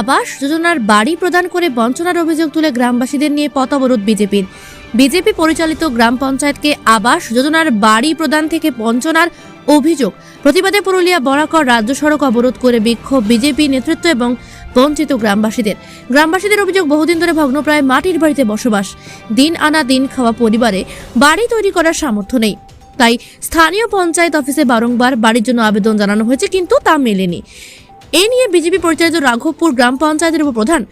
আবাস যোজনার বাড়ি প্রদান করে বঞ্চনার অভিযোগ তুলে গ্রামবাসীদের নিয়ে পথ অবরোধ বিজেপির। বিজেপি পরিচালিত গ্রাম পঞ্চায়েতকে আবাস যোজনার বাড়ি প্রদান থেকে বঞ্চনার অভিযোগ। প্রতিবাদে পুরুলিয়া বরাকর রাজ্য সড়ক অবরোধ করে বিক্ষোভ বিজেপি নেতৃত্ব এবং বঞ্চিত গ্রামবাসীদের। গ্রামবাসীদের অভিযোগ, বহুদিন ধরে ভগ্নপ্রায় মাটির বাড়িতে বসবাস। দিন আনা দিন খাওয়া পরিবারে বাড়ি তৈরি করার সামর্থ্য নেই। তাই স্থানীয় পঞ্চায়েত অফিসে বারংবার বাড়ির জন্য আবেদন জানানো হয়েছে, কিন্তু তা মেলেনি। এ নিয়ে বিজেপি পরিচালিত রাঘবপুর গ্রাম পঞ্চায়েতের উপপ্রধান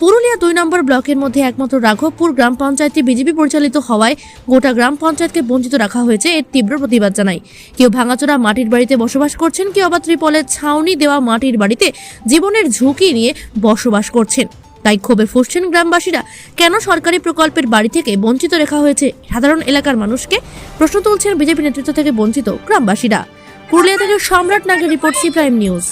পুরুলিয়া দুই নম্বর ব্লকের মধ্যে একমাত্র রাঘবপুর গ্রাম পঞ্চায়েতটি বিজেপি পরিচালিত হওয়ায় গোটা গ্রাম পঞ্চায়েতকে বঞ্চিত রাখা হয়েছে এর তীব্র প্রতিবাদ জানায়। কেউ ভাঙাচোরা মাটির বাড়িতে বসবাস করছেন, কেউ আবার ত্রিপলের ছাউনি দেওয়া মাটির বাড়িতে জীবনের ঝুঁকি নিয়ে বসবাস করছেন। তাই ক্ষোভে ফুসছেন গ্রামবাসীরা। কেন সরকারি প্রকল্পের বাড়ি থেকে বঞ্চিত রাখা হয়েছে? সাধারণ এলাকার মানুষকে প্রশ্ন তুলছেন বিজেপি নেতৃত্ব থেকে বঞ্চিত গ্রামবাসীরা। পুরুলিয়া থেকে সম্রাট নাগের রিপোর্ট সি প্রাইম নিউজ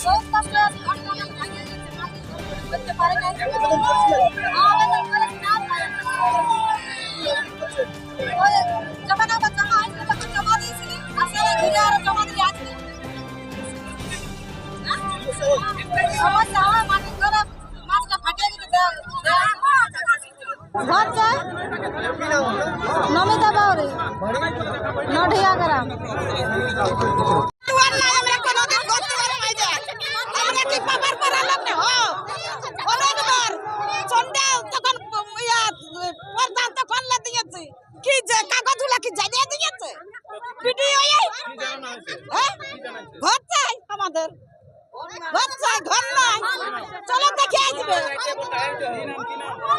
ঘর চাই নমিতা বাউরি নডিয়া গ্রাম তোমার নাই আমরা কোনোদিন করতে পারি নাই যে আমরা কি পাবার করার লোক না হো অনেকবার সন্ধ্যা তখন ইয়া করলে দিয়েছে? কি যে কাগজগুলা কি জানিয়ে দিয়েছে? ভিডিও হ্যাঁ? ঘর চাই আমাদের। ঘর চাই ঘর নাই। চলো দেখে আসবে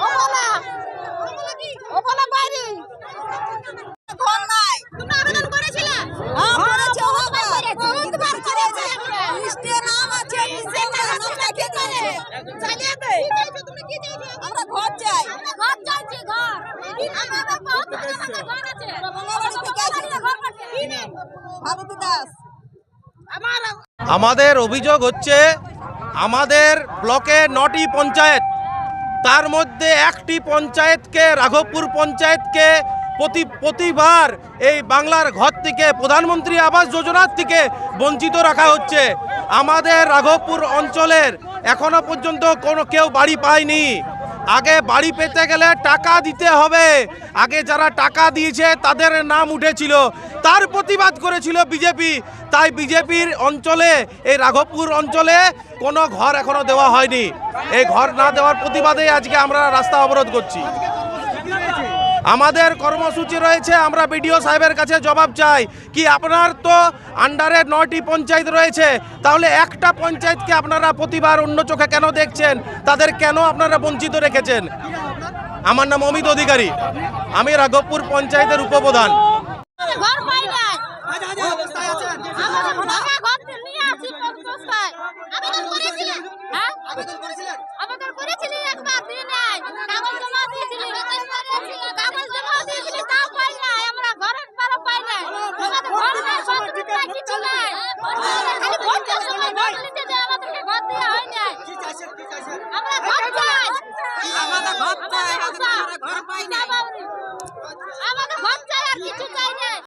ওপলা ওপলা বাইরে ঘর নাই তুমি আবেদন করেছিলে হ্যাঁ করেছি বহুতবার করেছি লিস্টে নাম আছে লিস্টে নাম আছে করে চালিয়ে দে তুমি কি চাইছো আমরা ঘর চাই ঘর চাইছি ঘর আমাদের বহুত ঘর আছে মঙ্গলবার থেকে আসি ভারতী দাস আমার আমাদের অভিযোগ হচ্ছে আমাদের ব্লকে নটি পঞ্চায়েত। তার মধ্যে একটি পঞ্চায়েতকে রাঘবপুর পঞ্চায়েতকে প্রতি প্রতিবার এই বাংলার ঘর থেকে প্রধানমন্ত্রী আবাস যোজনার থেকে বঞ্চিত রাখা হচ্ছে। আমাদের রাঘবপুর অঞ্চলের এখনও পর্যন্ত কোনো কেউ বাড়ি পায়নি। আগে বাড়ি পেতে গেলে টাকা দিতে হবে। আগে যারা টাকা দিয়েছে, তাদের নাম উঠেছিল। তার প্রতিবাদ করেছিল বিজেপি। তাই বিজেপির অঞ্চলে, এই রাঘবপুর অঞ্চলে কোনো ঘর এখনও দেওয়া হয়নি। এই ঘর না দেওয়ার প্রতিবাদে আজকে আমরা রাস্তা অবরোধ করছি। আমাদের কর্মসূচি রয়েছে, আমরা বিডিও সাহেবের কাছে জবাব চাই। কি আপনার তো আন্ডারে নয়টি পঞ্চায়েত রয়েছে, তাহলে একটা পঞ্চায়েতকে আপনারা প্রতিবার অন্য চোখে কেন দেখছেন? তাদের কেন আপনারা বঞ্চিত রেখেছেন? আমার নাম অমিত অধিকারী। আমি রাঘবপুর পঞ্চায়েতের উপপ্রধান।